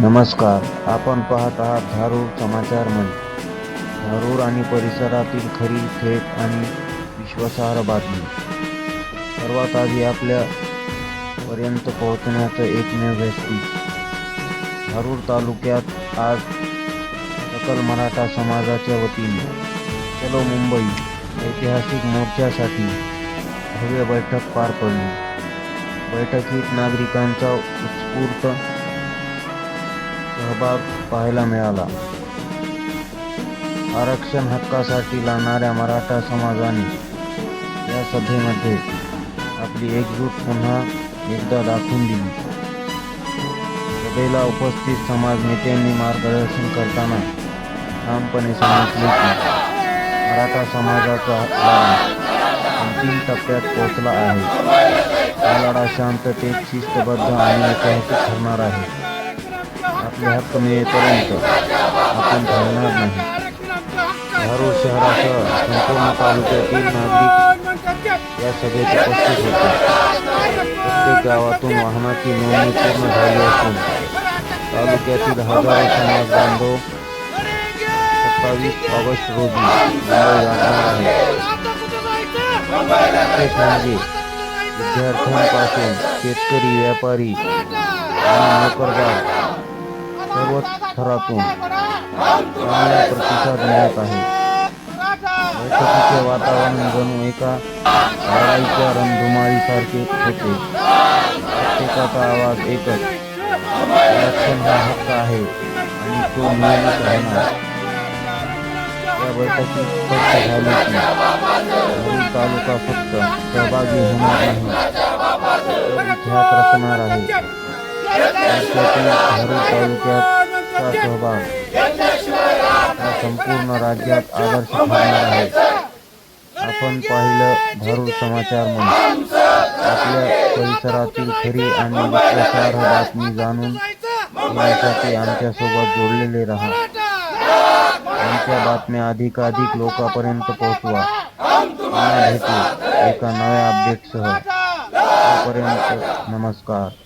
नमस्कार. आपण पाहत आहात धारूर समाचार मंच. धारूर आणि परिसरातील खरी थेट आणि विश्वासार्ह बातमी. सर्वात आधी आपल्या पर्यंत पोहोचण्याचं एकमेव व्यक्ती. धारूर तालुक्यात आज सकल मराठा समाजाच्या वतीने चलो मुंबई ऐतिहासिक मोर्चासाठी भव्य बैठक पार पडली. बैठकीत नागरिकांचा उत्स्फूर्त सहभाग पाहायला मिळाला. आरक्षण हक्कासाठी लढणाऱ्या मराठा समाजाने या सभेमध्ये आपली एकजूट पुन्हा एकदा दाखवून दिली. सभेला उपस्थित समाज नेत्यांनी मार्गदर्शन करताना ठामपणे सांगितले की मराठा समाजाचा अंतिम टप्प्यात पोहोचला आहे. हा लढा शांततेत शिस्तबद्ध आणि ऐतिहासिक ठरणार आहे. आपले हक्क आपण थांबणार नाही. धारूर शहरासह संपूर्ण तालुक्यातील नागरिक या सभेत उपस्थित होते. प्रत्येक गावातून वाहनाची नोंदणी पूर्ण झाली असून तालुक्यातील हजारो समाज बांधव सत्तावीस ऑगस्ट रोजी मुंबई जाणार आहेत. विशेष म्हणजे विद्यार्थ्यांपासून शेतकरी व्यापारी आणि नोकरदार सर्वच स्तरातून चांगला प्रतिसाद मिळत आहे बैठकीचे वातावरण जणू एका। लढाईच्या रणधुमाळीसारखे होते। प्रत्येकाचा आवाज़ एकच आरक्षण हा हक्क आहे आणि तो नियमित राहणार या बैठकीत स्पष्ट झाले की धारूर तालुका फक्त सहभागी होणार नाही। तर इतिहास रचणार आहे राज्यातील तालुक्याचा सहभाग हा संपूर्ण राज्यात आदर्श ठरणार आहे आपण पाहिलं धारूर समाचार म्हणून आपल्या परिसरातील खरी आणि विश्वासार्ह बातमी जाणून यासाठी आमच्यासोबत जोडलेले राहा आमच्या बातम्या अधिकाधिक लोकांपर्यंत पोहोचवा. पुन्हा भेटू एका नव्या अपडेटसह तोपर्यंत नमस्कार.